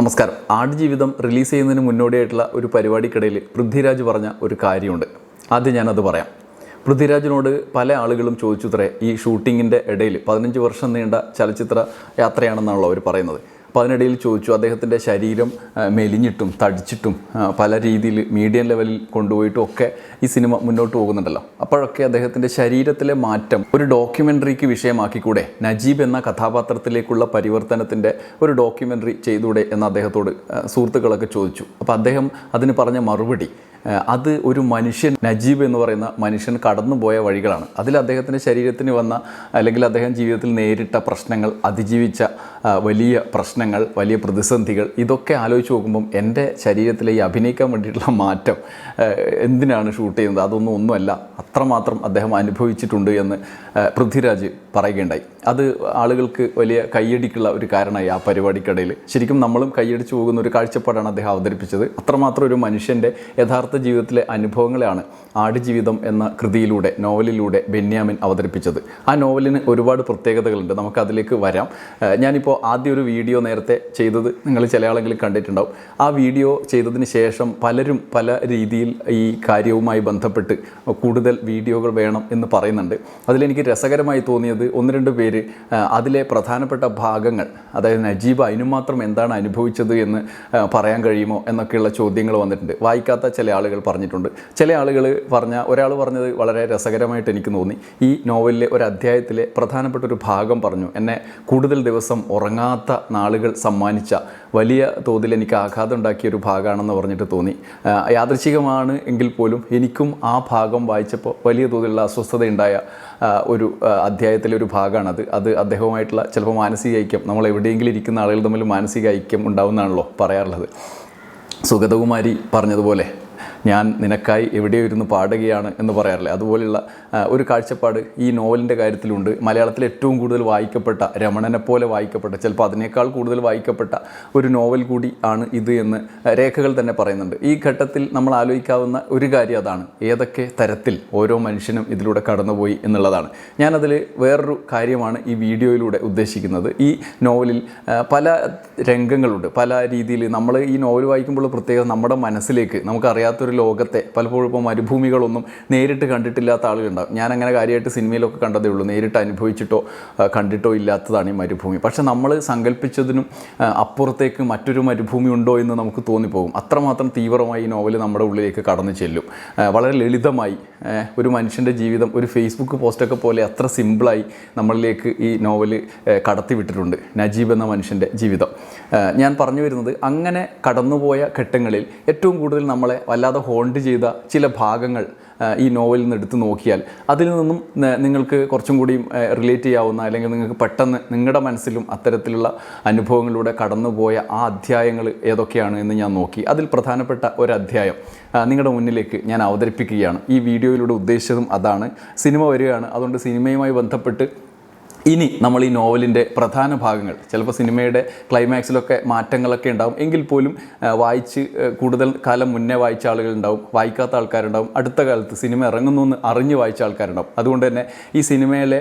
നമസ്കാരം. ആടുജീവിതം റിലീസ് ചെയ്യുന്നതിന് മുന്നോടിയായിട്ടുള്ള ഒരു പരിപാടിക്കിടയിൽ പൃഥ്വിരാജ് പറഞ്ഞ ഒരു കാര്യമുണ്ട്. ആദ്യം ഞാനത് പറയാം. പൃഥ്വിരാജിനോട് പല ആളുകളും ചോദിച്ചു ഈ ഷൂട്ടിങ്ങിന്റെ ഇടയിൽ പതിനഞ്ച് വർഷം നീണ്ട ചലച്ചിത്ര യാത്രയാണെന്നാണല്ലോ അവർ പറയുന്നത്. അപ്പോൾ അതിനിടയിൽ ചോദിച്ചു. അദ്ദേഹത്തിന്റെ ശരീരം മെലിഞ്ഞിട്ടും തടിച്ചിട്ടും പല രീതിയിൽ മീഡിയം ലെവലിൽ കൊണ്ടുപോയിട്ടും ഒക്കെ ഈ സിനിമ മുന്നോട്ട് പോകുന്നുണ്ടല്ലോ. അപ്പോഴൊക്കെ അദ്ദേഹത്തിന്റെ ശരീരത്തിലെ മാറ്റം ഒരു ഡോക്യുമെന്ററിക്ക് വിഷയമാക്കിക്കൂടെ? നജീബ് എന്ന കഥാപാത്രത്തിലേക്കുള്ള പരിവർത്തനത്തിന്റെ ഒരു ഡോക്യുമെന്ററി ചെയ്തൂടെ എന്ന് അദ്ദേഹത്തോട് സുഹൃത്തുക്കളൊക്കെ ചോദിച്ചു. അപ്പോൾ അദ്ദേഹം അതിന് പറഞ്ഞ മറുപടി അത് ഒരു മനുഷ്യൻ നജീബ് എന്ന് പറയുന്ന മനുഷ്യൻ കടന്നുപോയ വഴികളാണ്. അതിൽ അദ്ദേഹത്തിന്റെ ശരീരത്തിന് വന്ന അല്ലെങ്കിൽ അദ്ദേഹം ജീവിതത്തിൽ നേരിട്ട പ്രശ്നങ്ങൾ അതിജീവിച്ച വലിയ പ്രശ്നങ്ങൾ വലിയ പ്രതിസന്ധികൾ ഇതൊക്കെ ആലോചിച്ച് നോക്കുമ്പം എന്റെ ശരീരത്തിലെ ഈ അഭിനയിക്കാൻ വേണ്ടിയിട്ടുള്ള മാറ്റം എന്തിനാണ് ഷൂട്ട് ചെയ്യുന്നത്? അതൊന്നും ഒന്നുമല്ല. അത്രമാത്രം അദ്ദേഹം അനുഭവിച്ചിട്ടുണ്ട് എന്ന് പൃഥ്വിരാജ് പറയുകയുണ്ടായി. അത് ആളുകൾക്ക് വലിയ കൈയടിക്കുള്ള ഒരു കാരണമായി ആ പരിപാടിക്കിടയിൽ. ശരിക്കും നമ്മളും കൈയടിച്ചു പോകുന്ന ഒരു കാഴ്ചപ്പാടാണ് അദ്ദേഹം അവതരിപ്പിച്ചത്. അത്രമാത്രം ഒരു മനുഷ്യന്റെ യഥാർത്ഥ ജീവിതത്തിലെ അനുഭവങ്ങളെയാണ് ആടുജീവിതം എന്ന കൃതിയിലൂടെ നോവലിലൂടെ ബെന്യാമിൻ അവതരിപ്പിച്ചത്. ആ നോവലിന് ഒരുപാട് പ്രത്യേകതകളുണ്ട്. നമുക്ക് അതിലേക്ക് വരാം. ഞാനിപ്പോൾ ആദ്യം ഒരു വീഡിയോ നേരത്തെ ചെയ്തത് നിങ്ങൾ ചില ആളെങ്കിലും കണ്ടിട്ടുണ്ടാവും. ആ വീഡിയോ ചെയ്തതിന് ശേഷം പലരും പല രീതിയിൽ ഈ കാര്യവുമായി ബന്ധപ്പെട്ട് കൂടുതൽ വീഡിയോകൾ വേണം എന്ന് പറയുന്നുണ്ട്. അതിലെനിക്ക് രസകരമായി തോന്നിയത് ഒന്ന് രണ്ട് പേര് അതിലെ പ്രധാനപ്പെട്ട ഭാഗങ്ങൾ അതായത് നജീബ് അതിനു മാത്രം എന്താണ് അനുഭവിച്ചത് എന്ന് പറയാൻ കഴിയുമോ എന്നൊക്കെയുള്ള ചോദ്യങ്ങൾ വന്നിട്ടുണ്ട്. വായിക്കാത്ത ചില ആളുകൾ പറഞ്ഞിട്ടുണ്ട്. ചില ആളുകൾ പറഞ്ഞ ഒരാൾ പറഞ്ഞത് വളരെ രസകരമായിട്ട് എനിക്ക് തോന്നി. ഈ നോവലിലെ ഒരു അധ്യായത്തിലെ പ്രധാനപ്പെട്ട ഒരു ഭാഗം പറഞ്ഞു. എന്നെ കൂടുതൽ ദിവസം ഉറങ്ങാത്ത നാളുകൾ സമ്മാനിച്ച വലിയ തോതിൽ എനിക്ക് ആഘാതം ഉണ്ടാക്കിയ ഒരു ഭാഗമാണെന്ന് പറഞ്ഞിട്ട് തോന്നി. യാദൃശികമാണ് എങ്കിൽ പോലും എനിക്കും ആ ഭാഗം വായിച്ചപ്പോൾ വലിയ തോതിലുള്ള അസ്വസ്ഥതയുണ്ടായ ഒരു അധ്യായത്തിലെ ഒരു ഭാഗമാണത്. അത് അദ്ദേഹവുമായിട്ടുള്ള ചിലപ്പോൾ മാനസിക ഐക്യം നമ്മൾ എവിടെയെങ്കിലും ഇരിക്കുന്ന ആളുകൾ തമ്മിൽ മാനസിക ഐക്യം ഉണ്ടാവുന്നതാണല്ലോ പറയാറുള്ളത്. സുഗതകുമാരി പറഞ്ഞതുപോലെ ഞാൻ നിനക്കായി എവിടെയോ ഇരുന്ന് പാടുകയാണ് എന്ന് പറയാറില്ലേ? അതുപോലെയുള്ള ഒരു കാഴ്ചപ്പാട് ഈ നോവലിന്റെ കാര്യത്തിലുണ്ട്. മലയാളത്തിൽ ഏറ്റവും കൂടുതൽ വായിക്കപ്പെട്ട രമണനെ പോലെ വായിക്കപ്പെട്ട ചിലപ്പോൾ അതിനേക്കാൾ കൂടുതൽ വായിക്കപ്പെട്ട ഒരു നോവൽ കൂടി ആണ് ഇത് എന്ന് രേഖകൾ തന്നെ പറയുന്നുണ്ട്. ഈ ഘട്ടത്തിൽ നമ്മൾ ആലോചിക്കാവുന്ന ഒരു കാര്യം അതാണ്. ഏതൊക്കെ തരത്തിൽ ഓരോ മനുഷ്യനും ഇതിലൂടെ കടന്നുപോയി എന്നുള്ളതാണ്. ഞാനതിൽ വേറൊരു കാര്യമാണ് ഈ വീഡിയോയിലൂടെ ഉദ്ദേശിക്കുന്നത്. ഈ നോവലിൽ പല രംഗങ്ങളുണ്ട്. പല രീതിയിൽ നമ്മൾ ഈ നോവൽ വായിക്കുമ്പോൾ പ്രത്യേകം നമ്മുടെ മനസ്സിലേക്ക് നമുക്കറിയാത്തൊരു ലോകത്തെ പലപ്പോഴും ഇപ്പോൾ മരുഭൂമികളൊന്നും നേരിട്ട് കണ്ടിട്ടില്ലാത്ത ആളുകളുണ്ടാകും ഞാൻ അങ്ങനെ കാര്യമായിട്ട് സിനിമയിലൊക്കെ കണ്ടതേ ഉള്ളൂ. നേരിട്ട് അനുഭവിച്ചിട്ടോ കണ്ടിട്ടോ ഇല്ലാത്തതാണ് ഈ മരുഭൂമി. പക്ഷേ നമ്മൾ സങ്കല്പിച്ചതിനും അപ്പുറത്തേക്ക് മറ്റൊരു മരുഭൂമി ഉണ്ടോ എന്ന് നമുക്ക് തോന്നിപ്പോകും. അത്രമാത്രം തീവ്രമായി ഈ നോവൽ നമ്മുടെ ഉള്ളിലേക്ക് കടന്നു ചെല്ലും. വളരെ ലളിതമായി ഒരു മനുഷ്യന്റെ ജീവിതം ഒരു ഫേസ്ബുക്ക് പോസ്റ്റൊക്കെ പോലെ അത്ര സിമ്പിളായി നമ്മളിലേക്ക് ഈ നോവൽ കടത്തിവിട്ടിട്ടുണ്ട്. നജീബ് എന്ന മനുഷ്യന്റെ ജീവിതം. ഞാൻ പറഞ്ഞു വരുന്നത് അങ്ങനെ കടന്നുപോയ ഘട്ടങ്ങളിൽ ഏറ്റവും കൂടുതൽ നമ്മളെ വല്ലാതെ ഹോൾഡ് ചെയ്ത ചില ഭാഗങ്ങൾ ഈ നോവലിൽ നിന്ന് എടുത്ത് നോക്കിയാൽ അതിൽ നിന്നും നിങ്ങൾക്ക് കുറച്ചും കൂടി റിലേറ്റ് ചെയ്യാവുന്ന അല്ലെങ്കിൽ നിങ്ങൾക്ക് പെട്ടെന്ന് നിങ്ങളുടെ മനസ്സിലും അത്തരത്തിലുള്ള അനുഭവങ്ങളിലൂടെ കടന്നുപോയ ആ അധ്യായങ്ങൾ ഏതൊക്കെയാണ് എന്ന് ഞാൻ നോക്കി. അതിൽ പ്രധാനപ്പെട്ട ഒരു അധ്യായം നിങ്ങളുടെ മുന്നിലേക്ക് ഞാൻ അവതരിപ്പിക്കുകയാണ്. ഈ വീഡിയോയിലൂടെ ഉദ്ദേശിച്ചതും അതാണ്. സിനിമ വരികയാണ്. അതുകൊണ്ട് സിനിമയുമായി ബന്ധപ്പെട്ട് ഇനി നമ്മൾ ഈ നോവലിന്റെ പ്രധാന ഭാഗങ്ങൾ ചിലപ്പോൾ സിനിമയുടെ ക്ലൈമാക്സിലൊക്കെ മാറ്റങ്ങളൊക്കെ ഉണ്ടാവും. എങ്കിൽ പോലും വായിച്ച് കൂടുതൽ കാലം മുന്നേ വായിച്ച ആളുകൾ ഉണ്ടാവും വായിക്കാത്ത ആൾക്കാരുണ്ടാവും അടുത്ത കാലത്ത് സിനിമ ഇറങ്ങുന്നു എന്ന് അറിഞ്ഞ് വായിച്ച ആൾക്കാരുണ്ടാവും. അതുകൊണ്ട് തന്നെ ഈ സിനിമയിലെ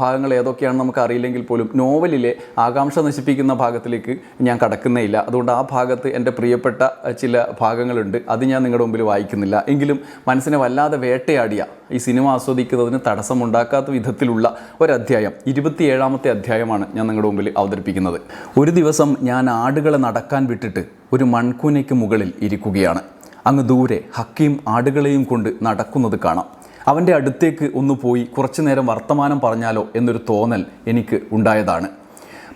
ഭാഗങ്ങൾ ഏതൊക്കെയാണെന്ന് നമുക്ക് അറിയില്ലെങ്കിൽ പോലും നോവലിലെ ആകാംക്ഷ നശിപ്പിക്കുന്ന ഭാഗത്തിലേക്ക് ഞാൻ കടക്കുന്നേ ഇല്ല. അതുകൊണ്ട് ആ ഭാഗത്ത് എന്റെ പ്രിയപ്പെട്ട ചില ഭാഗങ്ങളുണ്ട്. അത് ഞാൻ നിങ്ങളുടെ മുമ്പിൽ വായിക്കുന്നില്ല. എങ്കിലും മനസ്സിനെ വല്ലാതെ വേട്ടയാടിയ ഈ സിനിമ ആസ്വദിക്കുന്നതിന് തടസ്സമുണ്ടാക്കാത്ത വിധത്തിലുള്ള ഒരു ഒരധ്യായം ഇരുപത്തിയേഴാമത്തെ അധ്യായമാണ് ഞാൻ നിങ്ങളുടെ മുമ്പിൽ അവതരിപ്പിക്കുന്നത്. ഒരു ദിവസം ഞാൻ ആടുകളെ നടക്കാൻ വിട്ടിട്ട് ഒരു മൺകൂനയ്ക്ക് മുകളിൽ ഇരിക്കുകയാണ്. അങ്ങ് ദൂരെ ഹക്കീം ആടുകളെയും കൊണ്ട് നടക്കുന്നത് കാണാം. അവന്റെ അടുത്തേക്ക് ഒന്ന് പോയി കുറച്ചു നേരം വർത്തമാനം പറഞ്ഞാലോ എന്നൊരു തോന്നൽ എനിക്ക് ഉണ്ടായതാണ്.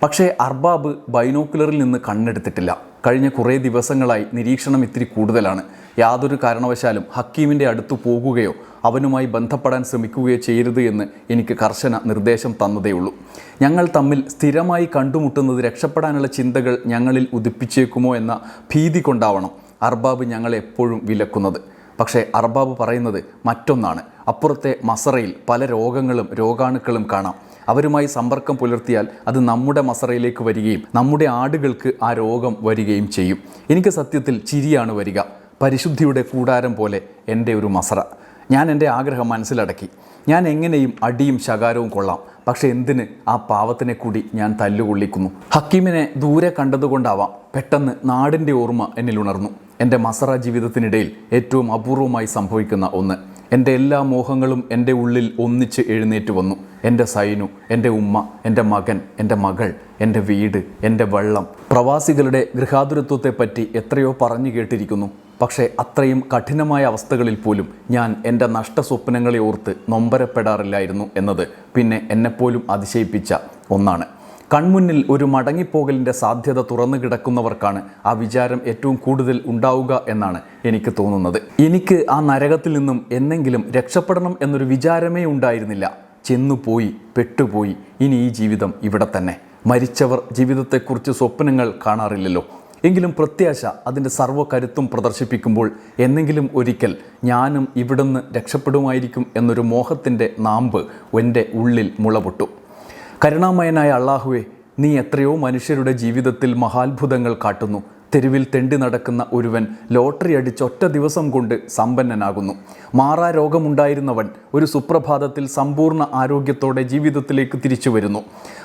പക്ഷേ അർബാബ് ബൈനോക്കുലറിൽ നിന്ന് കണ്ണെടുത്തിട്ടില്ല. കഴിഞ്ഞ കുറേ ദിവസങ്ങളായി നിരീക്ഷണം ഇത്തിരി കൂടുതലാണ്. യാതൊരു കാരണവശാലും ഹക്കീമിന്റെ അടുത്ത് പോകുകയോ അവനുമായി ബന്ധപ്പെടാൻ ശ്രമിക്കുകയോ ചെയ്യരുത് എന്ന് എനിക്ക് കർശന നിർദ്ദേശം തന്നതേയുള്ളൂ. ഞങ്ങൾ തമ്മിൽ സ്ഥിരമായി കണ്ടുമുട്ടുന്നത് രക്ഷപ്പെടാനുള്ള ചിന്തകൾ ഞങ്ങളിൽ ഉദിപ്പിച്ചേക്കുമോ എന്ന ഭീതി കൊണ്ടാവണം അർബാബ് ഞങ്ങളെ എപ്പോഴും വിലക്കുന്നത്. പക്ഷേ അർബാബ് പറയുന്നത് മറ്റൊന്നാണ്. അപ്പുറത്തെ മസറയിൽ പല രോഗങ്ങളും രോഗാണുക്കളും കാണാം. അവരുമായി സമ്പർക്കം പുലർത്തിയാൽ അത് നമ്മുടെ മസറയിലേക്ക് വരികയും നമ്മുടെ ആടുകൾക്ക് ആ രോഗം വരികയും ചെയ്യും. എനിക്ക് സത്യത്തിൽ ചിരിയാണ് വരിക. പരിശുദ്ധിയുടെ കൂടാരം പോലെ എന്റെ ഒരു മസറ. ഞാൻ എന്റെ ആഗ്രഹം മനസ്സിലടക്കി. ഞാൻ എങ്ങനെയും അടിയും ശകാരവും കൊള്ളാം. പക്ഷെ എന്തിന് ആ പാവത്തിനെ കൂടി ഞാൻ തല്ലുകൊള്ളിക്കുന്നു? ഹക്കീമിനെ ദൂരെ കണ്ടതുകൊണ്ടാവാം പെട്ടെന്ന് നാടിന്റെ ഓർമ്മ എന്നിൽ ഉണർന്നു. എന്റെ മസറ ജീവിതത്തിനിടയിൽ ഏറ്റവും അപൂർവമായി സംഭവിക്കുന്ന ഒന്ന്. എന്റെ എല്ലാ മോഹങ്ങളും എന്റെ ഉള്ളിൽ ഒന്നിച്ച് എഴുന്നേറ്റ് വന്നു. എന്റെ സൈനു എന്റെ ഉമ്മ എന്റെ മകൻ എന്റെ മകൾ എന്റെ വീട് എന്റെ വെള്ളം. പ്രവാസികളുടെ ഗൃഹാതുരത്വത്തെപ്പറ്റി എത്രയോ പറഞ്ഞു കേട്ടിരിക്കുന്നു. പക്ഷേ അത്രയും കഠിനമായ അവസ്ഥകളിൽ പോലും ഞാൻ എന്റെ നഷ്ടസ്വപ്നങ്ങളെ ഓർത്ത് നൊമ്പരപ്പെടാറില്ലായിരുന്നു എന്നത് പിന്നെ എന്നെപ്പോലും അതിശയിപ്പിച്ച ഒന്നാണ്. കൺമുന്നിൽ ഒരു മടങ്ങിപ്പോകലിന്റെ സാധ്യത തുറന്നു കിടക്കുന്നവർക്കാണ് ആ വിചാരം ഏറ്റവും കൂടുതൽ ഉണ്ടാവുക എന്നാണ് എനിക്ക് തോന്നുന്നത്. എനിക്ക് ആ നരകത്തിൽ നിന്നും എന്നെങ്കിലും രക്ഷപ്പെടണം എന്നൊരു വിചാരമേ ഉണ്ടായിരുന്നില്ല. ചെന്നുപോയി പെട്ടുപോയി. ഇനി ഈ ജീവിതം ഇവിടെ തന്നെ. മരിച്ചവർ ജീവിതത്തെക്കുറിച്ച് സ്വപ്നങ്ങൾ കാണാറില്ലല്ലോ. എങ്കിലും പ്രത്യാശ അതിന്റെ സർവകരുത്തും പ്രദർശിപ്പിക്കുമ്പോൾ എന്നെങ്കിലും ഒരിക്കൽ ഞാനും ഇവിടുന്ന് രക്ഷപ്പെടുമായിരിക്കും എന്നൊരു മോഹത്തിന്റെ നാമ്പ് എന്റെ ഉള്ളിൽ മുളപൊട്ടു. കരുണാമയനായ അള്ളാഹുവെ നീ എത്രയോ മനുഷ്യരുടെ ജീവിതത്തിൽ മഹാത്ഭുതങ്ങൾ കാട്ടുന്നു. തെരുവിൽ തെണ്ടി നടക്കുന്ന ഒരുവൻ ലോട്ടറി അടിച്ച് ഒറ്റ ദിവസം കൊണ്ട് സമ്പന്നനാകുന്നു. മാറാ രോഗമുണ്ടായിരുന്നവൻ ഒരു സുപ്രഭാതത്തിൽ സമ്പൂർണ ആരോഗ്യത്തോടെ ജീവിതത്തിലേക്ക് തിരിച്ചു വരുന്നു.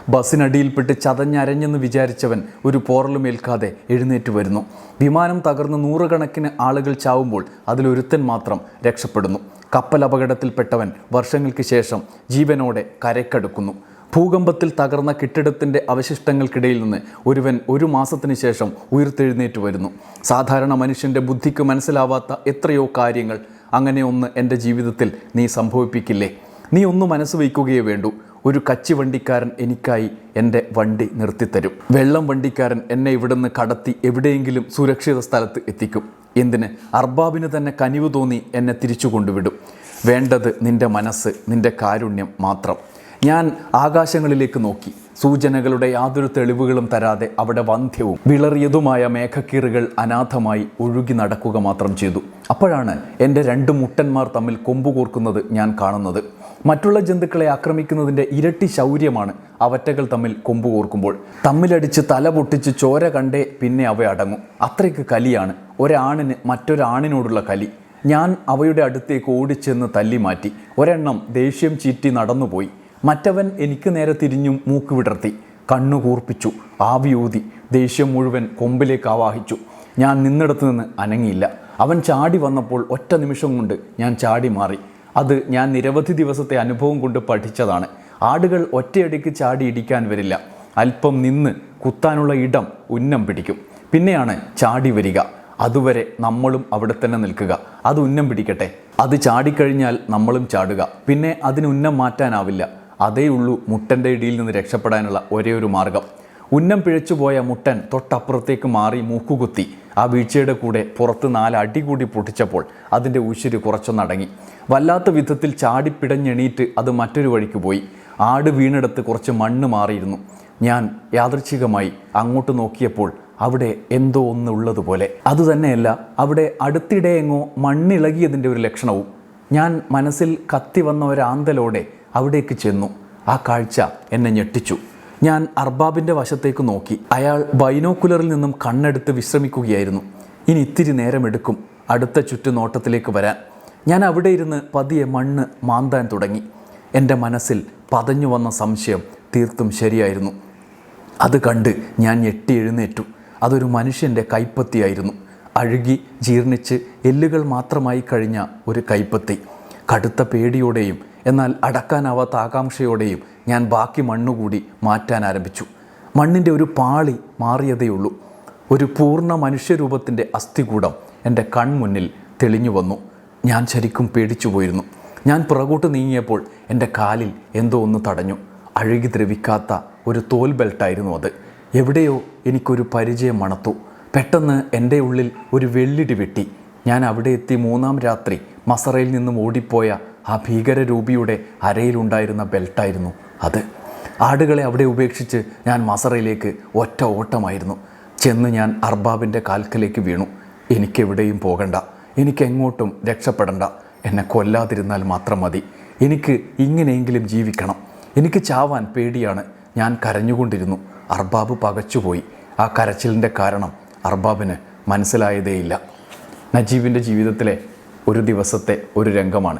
ബസ്സിനടിയിൽപ്പെട്ട് ചതഞ്ഞരഞ്ഞെന്ന് വിചാരിച്ചവൻ ഒരു പോറലുമേൽക്കാതെ എഴുന്നേറ്റ് വരുന്നു. വിമാനം തകർന്ന് നൂറുകണക്കിന് ആളുകൾ ചാവുമ്പോൾ അതിലൊരുത്തൻ മാത്രം രക്ഷപ്പെടുന്നു. കപ്പൽ അപകടത്തിൽപ്പെട്ടവൻ വർഷങ്ങൾക്ക് ശേഷം ജീവനോടെ കരക്കടുക്കുന്നു ഭൂകമ്പത്തിൽ തകർന്ന കെട്ടിടത്തിന്റെ അവശിഷ്ടങ്ങൾക്കിടയിൽ നിന്ന് ഒരുവൻ ഒരു മാസത്തിന് ശേഷം ഉയർത്തെഴുന്നേറ്റ് വരുന്നു. സാധാരണ മനുഷ്യന്റെ ബുദ്ധിക്ക് മനസ്സിലാവാത്ത എത്രയോ കാര്യങ്ങൾ അങ്ങനെ ഒന്ന് എന്റെ ജീവിതത്തിൽ നീ സംഭവിപ്പിക്കില്ലേ? നീ ഒന്ന് മനസ്സ് വയ്ക്കുകയേ വേണ്ടൂ. ഒരു കച്ചി വണ്ടിക്കാരൻ എനിക്കായി എന്റെ വണ്ടി നിർത്തിത്തരും. വെള്ളം വണ്ടിക്കാരൻ എന്നെ ഇവിടുന്ന് കടത്തി എവിടെയെങ്കിലും സുരക്ഷിത സ്ഥലത്ത് എത്തിക്കും. എന്തിന്? അർബാബിന് തന്നെ കനിവ് തോന്നി എന്നെ തിരിച്ചു കൊണ്ടുവിടും. വേണ്ടത് നിന്റെ മനസ്സ് നിന്റെ കാരുണ്യം മാത്രം. ഞാൻ ആകാശങ്ങളിലേക്ക് നോക്കി. സൂചനകളുടെ യാതൊരു തെളിവുകളും തരാതെ അവിടെ വന്ധ്യവും വിളറിയതുമായ മേഘക്കീറുകൾ അനാഥമായി ഒഴുകി നടക്കുക മാത്രം ചെയ്തു. അപ്പോഴാണ് എന്റെ രണ്ട് മുട്ടന്മാർ തമ്മിൽ കൊമ്പുകൂർക്കുന്നത് ഞാൻ കാണുന്നത്. മറ്റുള്ള ജന്തുക്കളെ ആക്രമിക്കുന്നതിന്റെ ഇരട്ടി ശൗര്യമാണ് അവറ്റകൾ തമ്മിൽ കൊമ്പുകൂർക്കുമ്പോൾ തമ്മിലടിച്ച് തല പൊട്ടിച്ച് ചോര കണ്ടേ പിന്നെ അവ അടങ്ങും. അത്രയ്ക്ക് കലിയാണ്. ഒരാണിന് മറ്റൊരാണിനോടുള്ള കലി. ഞാൻ അവയുടെ അടുത്തേക്ക് ഓടിച്ചെന്ന് തല്ലി മാറ്റി. ഒരെണ്ണം ദേഷ്യം ചീറ്റി നടന്നുപോയി. മറ്റവൻ എനിക്ക് നേരെ തിരിഞ്ഞും മൂക്ക് വിടർത്തി കണ്ണു കൂർപ്പിച്ചു ആവിയൂതി ദേഷ്യം മുഴുവൻ കൊമ്പിലേക്ക് ആവാഹിച്ചു. ഞാൻ നിന്നിടത്തു നിന്ന് അനങ്ങിയില്ല. അവൻ ചാടി വന്നപ്പോൾ ഒറ്റ നിമിഷം കൊണ്ട് ഞാൻ ചാടി മാറി. അത് ഞാൻ നിരവധി ദിവസത്തെ അനുഭവം കൊണ്ട് പഠിച്ചതാണ്. ആടുകൾ ഒറ്റയടിക്ക് ചാടി ഇടിക്കാൻ വരില്ല. അല്പം നിന്ന് കുത്താനുള്ള ഇടം ഉന്നം പിടിക്കും. പിന്നെയാണ് ചാടി വരിക. അതുവരെ നമ്മളും അവിടെ തന്നെ നിൽക്കുക. അത് ഉന്നം പിടിക്കട്ടെ. അത് ചാടിക്കഴിഞ്ഞാൽ നമ്മളും ചാടുക. പിന്നെ അതിന് ഉന്നം മാറ്റാനാവില്ല. അതേ ഉള്ളൂ മുട്ടന്റെ ഇടിയിൽ നിന്ന് രക്ഷപ്പെടാനുള്ള ഒരേ ഒരു മാർഗം. ഉന്നം പിഴച്ചുപോയ മുട്ടൻ തൊട്ടപ്പുറത്തേക്ക് മാറി മൂക്കുകുത്തി. ആ വീഴ്ചയുടെ കൂടെ പുറത്ത് നാല് അടി കൂടി പൊട്ടിച്ചപ്പോൾ അതിന്റെ ഉശിര് കുറച്ചൊന്നടങ്ങി. വല്ലാത്ത വിധത്തിൽ ചാടിപ്പിടഞ്ഞെണീറ്റ് അത് മറ്റൊരു വഴിക്ക് പോയി. ആട് വീണെടുത്ത് കുറച്ച് മണ്ണ് മാറിയിരുന്നു. ഞാൻ യാദൃച്ഛികമായി അങ്ങോട്ട് നോക്കിയപ്പോൾ അവിടെ എന്തോ ഒന്നുള്ളതുപോലെ അതുതന്നെയല്ല അവിടെ അടുത്തിടെ എങ്ങോ മണ്ണിളകിയതിന്റെ ഒരു ലക്ഷണവും. ഞാൻ മനസ്സിൽ കത്തി വന്ന ഒരാന്തലോടെ അവിടേക്ക് ചെന്നു. ആ കാഴ്ച എന്നെ ഞെട്ടിച്ചു. ഞാൻ അർബാബിന്റെ വശത്തേക്ക് നോക്കി. അയാൾ ബൈനോക്കുലറിൽ നിന്നും കണ്ണെടുത്ത് വിശ്രമിക്കുകയായിരുന്നു. ഇനി ഇത്തിരി നേരമെടുക്കും. അടുത്ത ചുറ്റുനോട്ടത്തിലേക്ക് വരാൻ. ഞാൻ അവിടെ ഇരുന്ന് പതിയെ മണ്ണ് മാന്താൻ തുടങ്ങി. എന്റെ മനസ്സിൽ പതഞ്ഞു വന്ന സംശയം തീർത്തും ശരിയായിരുന്നു. അത് കണ്ട് ഞാൻ ഞെട്ടി എഴുന്നേറ്റു. അതൊരു മനുഷ്യന്റെ കൈപ്പത്തിയായിരുന്നു. അഴുകി ജീർണിച്ച് എല്ലുകൾ മാത്രമായി കഴിഞ്ഞ ഒരു കൈപ്പത്തി. കടുത്ത പേടിയോടെയും എന്നാൽ അടക്കാനാവാത്ത ആകാംക്ഷയോടെയും ഞാൻ ബാക്കി മണ്ണുകൂടി മാറ്റാൻ ആരംഭിച്ചു. മണ്ണിന്റെ ഒരു പാളി മാറിയതേയുള്ളൂ. ഒരു പൂർണ മനുഷ്യരൂപത്തിന്റെ അസ്ഥികൂടം എന്റെ കൺമുന്നിൽ തെളിഞ്ഞു വന്നു. ഞാൻ ശരിക്കും പേടിച്ചു പോയിരുന്നു ഞാൻ പുറകോട്ട് നീങ്ങിയപ്പോൾ എന്റെ കാലിൽ എന്തോ ഒന്ന് തടഞ്ഞു. അഴുകി ദ്രവിക്കാത്ത ഒരു തോൽ ബെൽറ്റായിരുന്നു അത്. എവിടെയോ എനിക്കൊരു പരിചയം മണത്തു. പെട്ടെന്ന് എന്റെ ഉള്ളിൽ ഒരു വെള്ളിടി വെട്ടി. ഞാൻ അവിടെ എത്തി മൂന്നാം രാത്രി മസറയിൽ നിന്നും ഓടിപ്പോയ ആ ഭീകരരൂപിയുടെ അരയിലുണ്ടായിരുന്ന ബെൽറ്റായിരുന്നു അത്. ആടുകളെ അവിടെ ഉപേക്ഷിച്ച് ഞാൻ മസറയിലേക്ക് ഒറ്റ ഓട്ടമായിരുന്നു. ചെന്ന് ഞാൻ അർബാബിന്റെ കാൽക്കലേക്ക് വീണു. എനിക്കെവിടെയും പോകണ്ട. എനിക്കെങ്ങോട്ടും രക്ഷപ്പെടണ്ട. എന്നെ കൊല്ലാതിരുന്നാൽ മാത്രം മതി. എനിക്ക് ഇങ്ങനെയെങ്കിലും ജീവിക്കണം. എനിക്ക് ചാവാൻ പേടിയാണ്. ഞാൻ കരഞ്ഞുകൊണ്ടിരുന്നു. അർബാബ് പകച്ചുപോയി. ആ കരച്ചിലിന്റെ കാരണം അർബാബിന് മനസ്സിലായതേയില്ല. നജീബിന്റെ ജീവിതത്തിലെ ഒരു ദിവസത്തെ ഒരു രംഗമാണ്.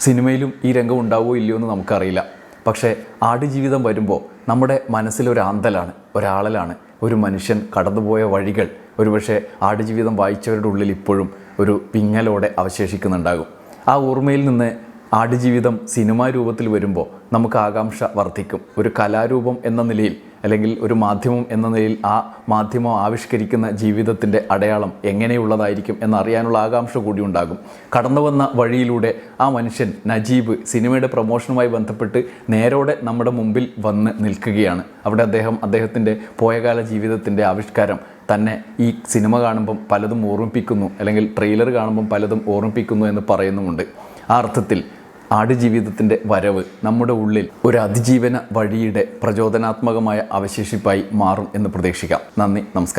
സിനിമയിലും ഈ രംഗം ഉണ്ടാവുമോ ഇല്ലയോ എന്ന് നമുക്കറിയില്ല. പക്ഷേ ആടുജീവിതം വരുമ്പോൾ നമ്മുടെ മനസ്സിലൊരാന്തലാണ് ഒരാളലാണ് ഒരു മനുഷ്യൻ കടന്നുപോയ വഴികൾ. ഒരുപക്ഷെ ആടുജീവിതം വായിച്ചവരുടെ ഉള്ളിൽ ഇപ്പോഴും ഒരു പിങ്ങലോടെ അവശേഷിക്കുന്നുണ്ടാകും. ആ ഓർമ്മയിൽ നിന്ന് ആടുജീവിതം സിനിമാ രൂപത്തിൽ വരുമ്പോൾ നമുക്ക് ആകാംക്ഷ വർദ്ധിക്കും. ഒരു കലാരൂപം എന്ന നിലയിൽ അല്ലെങ്കിൽ ഒരു മാധ്യമം എന്ന നിലയിൽ ആ മാധ്യമം ആവിഷ്കരിക്കുന്ന ജീവിതത്തിന്റെ അടയാളം എങ്ങനെയുള്ളതായിരിക്കും എന്നറിയാനുള്ള ആകാംക്ഷ കൂടി ഉണ്ടാകും. കടന്നു വന്ന വഴിയിലൂടെ ആ മനുഷ്യൻ നജീബ് സിനിമയുടെ പ്രൊമോഷനുമായി ബന്ധപ്പെട്ട് നേരോടെ നമ്മുടെ മുമ്പിൽ വന്ന് നിൽക്കുകയാണ്. അവിടെ അദ്ദേഹം അദ്ദേഹത്തിന്റെ പോയകാല ജീവിതത്തിന്റെ ആവിഷ്കാരം തന്നെ ഈ സിനിമ കാണുമ്പം പലതും ഓർമ്മിപ്പിക്കുന്നു അല്ലെങ്കിൽ ട്രെയിലർ കാണുമ്പം പലതും ഓർമ്മിപ്പിക്കുന്നു എന്ന് പറയുന്നുമുണ്ട്. ആ അർത്ഥത്തിൽ ആടുജീവിതത്തിന്റെ വരവ് നമ്മുടെ ഉള്ളിൽ ഒരു അതിജീവന വഴിയുടെ പ്രചോദനാത്മകമായ അവശേഷിപ്പായി മാറും എന്ന് പ്രതീക്ഷിക്കാം. നന്ദി നമസ്കാരം.